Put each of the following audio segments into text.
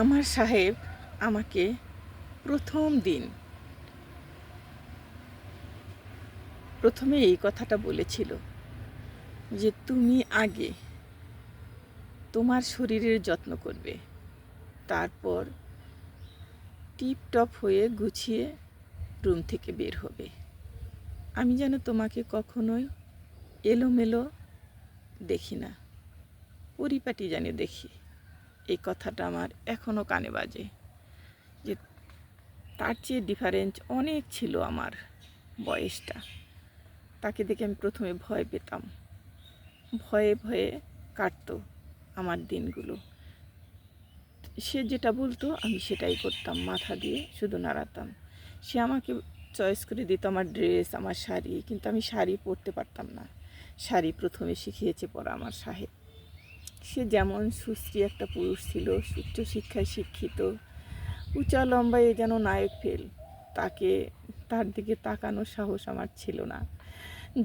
আমার সাহেব আমাকে প্রথম দিন প্রথমে এই কথাটা বলেছিল যে তুমি আগে তোমার শরীরের যত্ন করবে, তারপর টিপটপ হয়ে গুছিয়ে রুম থেকে বের হবে। আমি যেন তোমাকে কখনোই এলোমেলো দেখি না, পরিপাটি জানি দেখি। এই কথাটা আমার এখনও কানে বাজে যে তার চেয়ে ডিফারেন্স অনেক ছিল আমার বয়সটা। তাকে দেখে আমি প্রথমে ভয় পেতাম। ভয়ে ভয়ে কাটতো আমার দিনগুলো। সে যেটা বলতো আমি সেটাই করতাম, মাথা দিয়ে শুধু নাড়াতাম। সে আমাকে চয়েস করে দিত আমার ড্রেস আমার শাড়ি, কিন্তু আমি শাড়ি পরতে পারতাম না। শাড়ি প্রথমে শিখিয়েছে পরা আমার সাহেব। সে যেমন সুশ্রী একটা পুরুষ ছিল উচ্চ শিক্ষায় শিক্ষিত, উঁচা লম্বায় যেন নায়ক ফেল, তাকে, তার দিকে তাকানোর সাহস আমার ছিল না।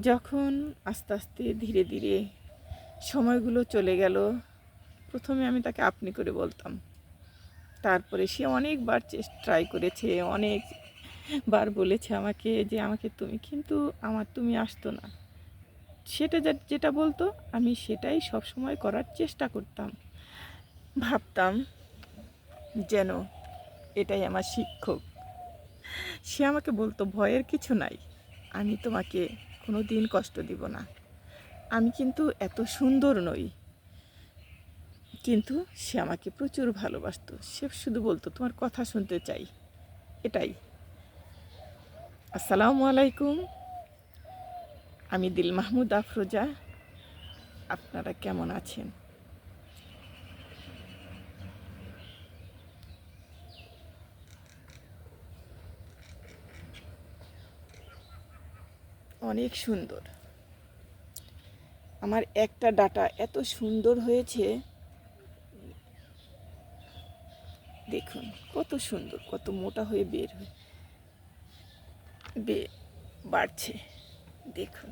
যখন আস্তে আস্তে ধীরে ধীরে সময়গুলো চলে গেল, প্রথমে আমি তাকে আপনি করে বলতাম। তারপরে সে অনেকবার ট্রাই করেছে, অনেকবার বলেছে আমাকে যে, আমাকে তুমি, কিন্তু আমার তুমি আসতো না। সেটা যেটা বলতো, আমি সেটাই সব সময় করার চেষ্টা করতাম। ভাবতাম যেন এটাই আমার শিক্ষক। সে আমাকে বলতো, ভয়ের কিছু নাই, আমি তোমাকে কোনো দিন কষ্ট দিব না। আমি কিন্তু এত সুন্দর নই। কিন্তু সে আমাকে প্রচুর ভালোবাসতো। সে শুধু বলতো, তোমার কথা শুনতে চাই। এটাই। আসসালামু আলাইকুম। আমি দিল মাহমুদ আফরোজা। আপনারা কেমন আছেন? অনেক সুন্দর। আমার একটা ডাটা এত সুন্দর হয়েছে। দেখুন, কত সুন্দর, কত মোটা হয়ে বের হয়ে বাড়ছে। দেখুন।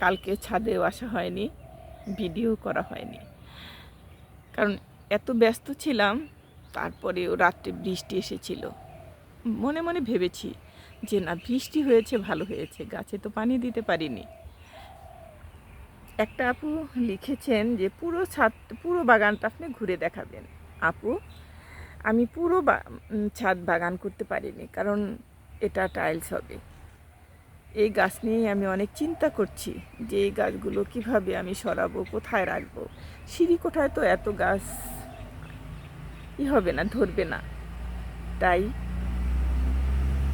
কালকে ছাদেও আসা হয়নি, ভিডিও করা হয়নি। কারণ এত ব্যস্ত ছিলাম, তারপরেও রাত্রে বৃষ্টি এসেছিল। মনে মনে ভেবেছি যে না, বৃষ্টি হয়েছে, ভালো হয়েছে, গাছে তো পানি দিতে পারিনি। একটা আপু লিখেছেন যে, পুরো ছাদ, পুরো বাগানটা আপনি ঘুরে দেখাবেন। আপু, আমি পুরো ছাদ বাগান করতে পারিনি, কারণ এটা টাইলস হবে। এই গাছ নিয়েই আমি অনেক চিন্তা করছি যে, এই গাছগুলো কীভাবে আমি সরাবো, কোথায় রাখব? সিঁড়ি কোঠায় তো এত গাছ, ই হবে না, ধরবে না। তাই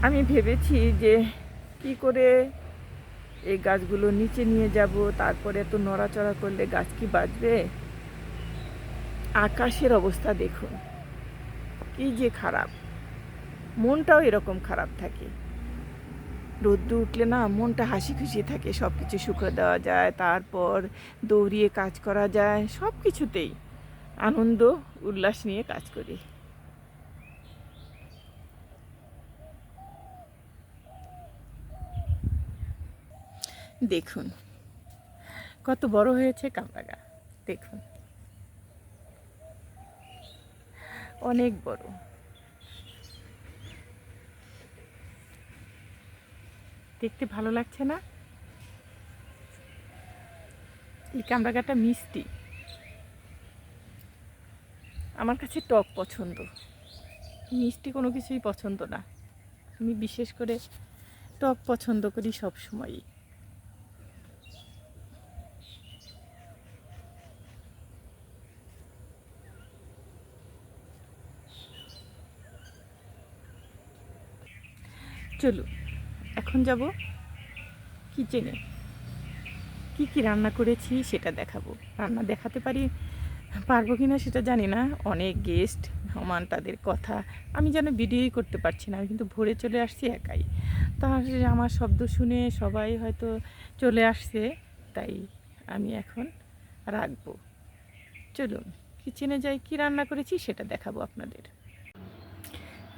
আমি ভেবেছি যে কি করে এই গাছগুলো নিচে নিয়ে যাব, তারপরে এত নড়াচড়া করলে গাছ কি বাঁচবে? আকাশের অবস্থা দেখুন, কি যে খারাপ। মনটাও এরকম খারাপ থাকে। রোদ্দু উঠলে না মনটা হাসি খুশি থাকে সব কিছু শুকো দেওয়া যায়, তারপর দৌড়িয়ে কাজ করা যায় সব কিছুতেই আনন্দ, উল্লাস নিয়ে কাজ করি। দেখুন। কত বড় হয়েছে কামরাগা। দেখুন। অনেক বড়। দেখতে ভালো লাগছে না? এই কামরাগাটা মিষ্টি। আমার কাছে টক পছন্দ। মিষ্টি কোনো কিছুই পছন্দ না। আমি বিশেষ করে টক পছন্দ করি সব সময়ই চলুন এখন যাব কিচেনে কি কি রান্না করেছি সেটা দেখাবো। রান্না দেখাতে পারি, পারব কি না সেটা জানি না। অনেক গেস্ট মেহমান তাদের কথা। আমি যেন ভিডিওই করতে পারছি না, আমি কিন্তু ভোরে চলে আসছি একাই। তাহলে আমার শব্দ শুনে সবাই হয়তো চলে আসছে, তাই আমি এখন রাখব। চলুন কিচেনে যাই, কি রান্না করেছি সেটা দেখাবো আপনাদের।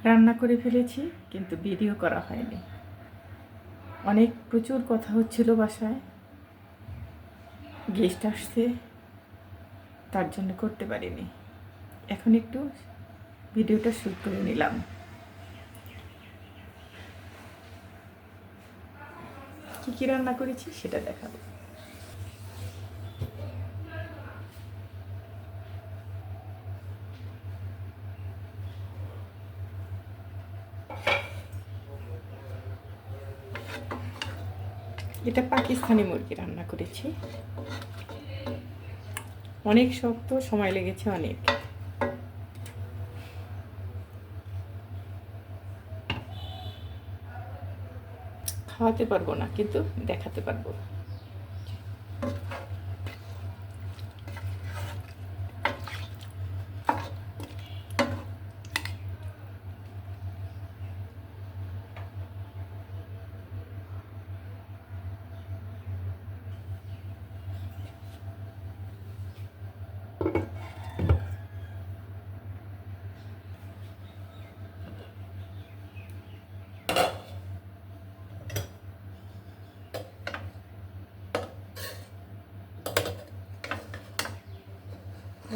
রান্না করে ফেলেছি, কিন্তু ভিডিও করা হয়নি। অনেক প্রচুর কথা হচ্ছিল বাসায়। গেস্ট আসছে, তার জন্য করতে পারিনি। এখন একটু ভিডিওটা শ্যুট করে নিলাম। কী কী রান্না করেছি সেটা দেখাবো। এটা পাকিস্তানি মুরগি রান্না করেছি। অনেক শক্ত, সময় লেগেছে অনেক। খাওয়াতে পারব না, কিন্তু দেখাতে পারব।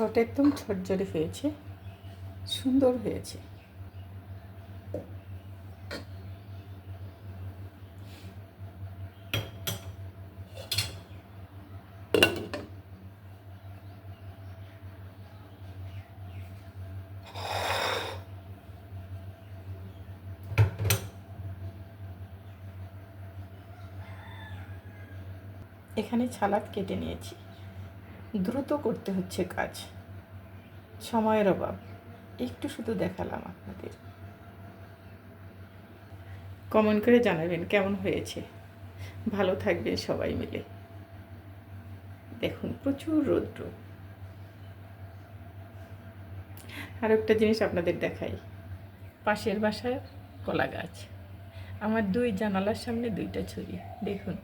ওটা একদম ঝরঝরে হয়েছে। সুন্দর হয়েছে। এখানে ছালাদ কেটে নিয়েছি। দ্রুত করতে হচ্ছে কাজ। সময়ের অভাব। একটু শুধু দেখালাম আপনাদের। কমেন্ট করে জানাবেন কেমন হয়েছে। ভালো থাকবেন সবাই মিলে। দেখুন, প্রচুর রৌদ্র। আর একটা জিনিস আপনাদের দেখাই। পাশের বাসায় কলা গাছ। আমার দুই জানালার সামনে দুইটা ছড়ি দেখুন,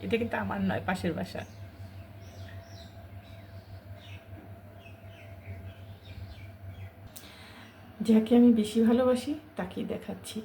এটা কিন্তু আমার নয়, পাশের বাসা যাকে আমি বেশি ভালোবাসি তাকেই দেখাচ্ছি।